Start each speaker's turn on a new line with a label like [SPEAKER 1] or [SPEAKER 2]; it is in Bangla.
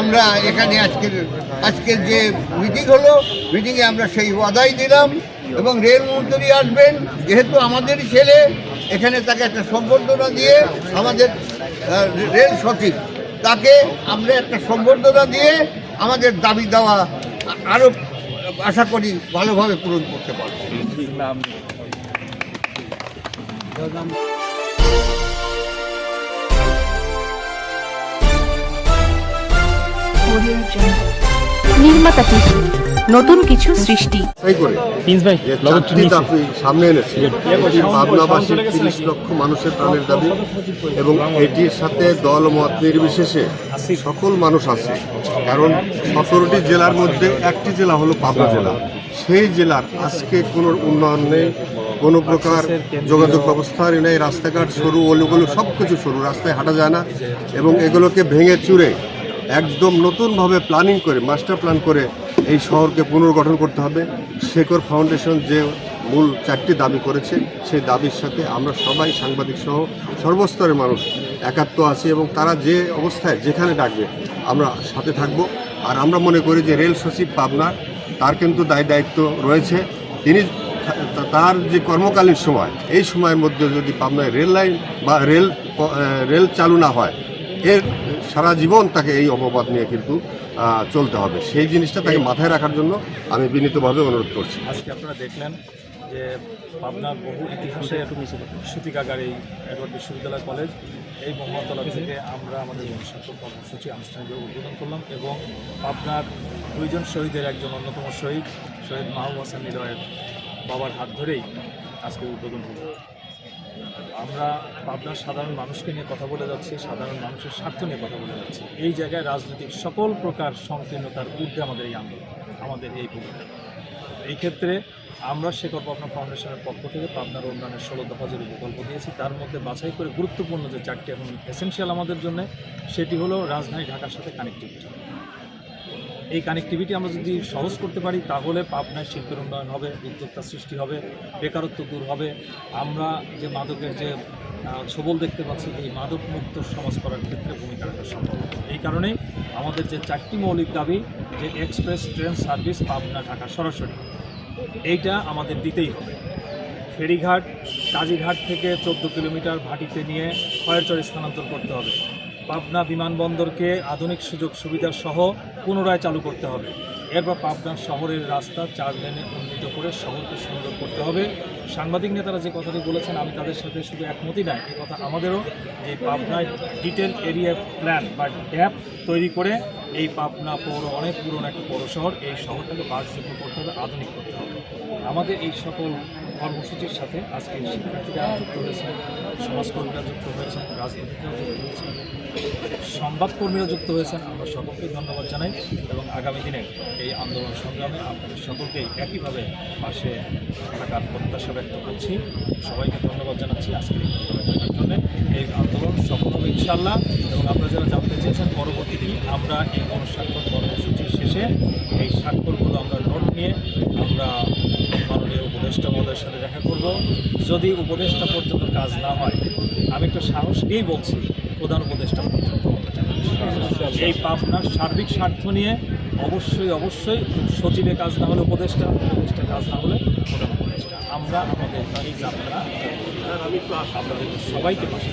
[SPEAKER 1] আমরা এখানে আজকের আজকের যে মিটিং হলো মিটিংয়ে আমরা সেই ওয়াদাই দিলাম এবং রেলমন্ত্রী আসবেন যেহেতু আমাদেরই ছেলে এখানে তাকে একটা সম্বর্ধনা দিয়ে আমাদের রেল সচিব তাকে আমরা একটা সম্বর্ধনা দিয়ে আমাদের দাবি দেওয়া আরও আশা করি ভালোভাবে পূরণ করতে পারব।
[SPEAKER 2] নির্মাতা টিভি নতুন কিছু সৃষ্টি।
[SPEAKER 3] তাই করে?
[SPEAKER 4] ভাই
[SPEAKER 3] দাবি সামনে এনেছে। এটি পাবনাবাসীর তিরিশ লক্ষ মানুষের প্রাণের দাবি এবং এটির সাথে দল মত নির্বিশেষে সকল মানুষ আছে। কারণ সতেরোটি জেলার মধ্যে একটি জেলা হলো পাবনা জেলা। সেই জেলার আজকে কোনো উন্নয়ন নেই কোনো প্রকার যোগাযোগ ব্যবস্থার নেই রাস্তাঘাট সরু অলিগুলো সব কিছু সরু রাস্তায় হাঁটা যায় না এবং এগুলোকে ভেঙে চুরে একদম নতুনভাবে প্ল্যানিং করে মাস্টার প্ল্যান করে এই শহরকে পুনর্গঠন করতে হবে। শেখর ফাউন্ডেশন যে মূল চারটি দাবি করেছে, সেই দাবির সাথে আমরা সবাই সাংবাদিক সহ সর্বস্তরের মানুষ একাত্ম আছি এবং তারা যে অবস্থায় যেখানে ডাকবে আমরা সাথে থাকব। আর আমরা মনে করি যে রেল সচিব পাবনা, তার কিন্তু দায় দায়িত্ব রয়েছে। তিনি তার যে কর্মকালীন সময়, এই সময়ের মধ্যে যদি পাবনায় রেল লাইন বা রেল রেল চালু না হয় এর সারা জীবন তাকে এই অপবাদ নিয়ে কিন্তু চলতে হবে। সেই জিনিসটা তাকে মাথায় রাখার জন্য আমি বিনীতভাবে অনুরোধ করছি।
[SPEAKER 4] আজকে আপনারা দেখলেন যে পাবনার বহু ইতিহাসে সুতিকাগার এই এডওয়ার্ড বিশ্ববিদ্যালয় কলেজ, এই মোহাম্মদতলা থেকে আমরা আমাদের গণস্বাস্থ্য কর্মসূচি আনুষ্ঠানিকভাবে উদ্বোধন করলাম এবং পাবনার দুইজন শহীদের একজন অন্যতম শহীদ শহীদ মাহবুব হাসান নিলয়ের বাবার হাত ধরেই আজকে উদ্বোধন হলো। আমরা পাবনার সাধারণ মানুষকে নিয়ে কথা বলে যাচ্ছি, সাধারণ মানুষের স্বার্থ নিয়ে কথা বলে যাচ্ছি। এই জায়গায় রাজনৈতিক সকল প্রকার সংকীর্ণতার ঊর্ধ্বে আমাদের এই আন্দোলন, আমাদের এই ভূমিকা। এই ক্ষেত্রে আমরা শেখর পাবনা ফাউন্ডেশনের পক্ষ থেকে পাবনার উন্নয়নের ষোলো দফা যে প্রকল্প দিয়েছি, তার মধ্যে বাছাই করে গুরুত্বপূর্ণ যে চারটি এখন এসেনশিয়াল আমাদের জন্য, সেটি হলো রাজধানী ঢাকার সাথে কানেক্টিভিটি এই কানেক্টিভিটি আমরা যদি সহজ করতে পারি, তাহলে পাবনায় শিল্পের উন্নয়ন হবে, উদ্যোক্তা সৃষ্টি হবে, বেকারত্ব দূর হবে। আমরা যে মাদকের যে ছবল দেখতে পাচ্ছি, এই মাদক মুক্ত সমাজ করার ক্ষেত্রে ভূমিকা রাখা সম্ভব এই কারণেই আমাদের যে চারটি মৌলিক দাবি, যে express train service Pabna Dhaka সরাসরি, এইটা আমাদের দিতেই হবে। ফেরিঘাট কাজীঘাট থেকে চোদ্দ কিলোমিটার ভাটিতে নিয়ে খয়েরচর স্থানান্তর করতে হবে। পাবনা বিমানবন্দরকে আধুনিক সুযোগ সুবিধা সহ পুনরায় চালু করতে হবে। এরপর পাবনা শহরের রাস্তা চার লেনে উন্নীত করে শহরকে সুন্দর করতে হবে। সাংবাদিক নেতারা যে কথাটি বলেছেন, আমি তাদের সাথে শুধু একমতই নাই এই কথা আমাদেরও যে পাবনায় ডিটেল এরিয়া প্ল্যান বা ড্যাপ তৈরি করে এই পাবনা পৌর, অনেক পুরনো একটা পৌর শহর, এই শহরটাকে বাসযোগ্য করতে হবে, আধুনিক করতে হবে। আমাদের এই সকল কর্মসূচির সাথে আজকে শিক্ষার্থীরা যুক্ত হয়েছেন, সমাজকর্মীরা যুক্ত হয়েছেন রাজনীতিকরা যুক্ত হয়েছেন। সংবাদকর্মীরা যুক্ত হয়েছেন। আমরা সকলকে ধন্যবাদ জানাই এবং আগামী দিনে এই আন্দোলন সংগ্রামে আপনাদের সকলকেই একইভাবে পাশে থাকার প্রত্যাশা ব্যক্ত করছি। সবাইকে ধন্যবাদ জানাচ্ছি আজকের এই থাকার জন্য। এই আন্দোলন সফল হবে ইনশাল্লাহ এবং আপনারা যারা জানতে চেয়েছেন, পরবর্তীতে আমরা এই গণস্বাক্ষর কর্মসূচির শেষে এই স্বাক্ষরগুলো আমরা নোট নিয়ে আমরা মাননীয় উপদেষ্টা মহোদয়ের সাথে দেখা করব। যদি উপদেষ্টা পর্যন্ত কাজ না হয়, আমি একটু সাহস নিয়েই বলছি, প্রধান উপদেষ্টা এই পাবনার সার্বিক স্বার্থ নিয়ে অবশ্যই অবশ্যই সচিবে কাজ না হলে উপদেষ্টা উপদেষ্টা কাজ না হলে উপদেষ্টা। আমরা আমাদের এই যাত্রা সবাইকে পাশে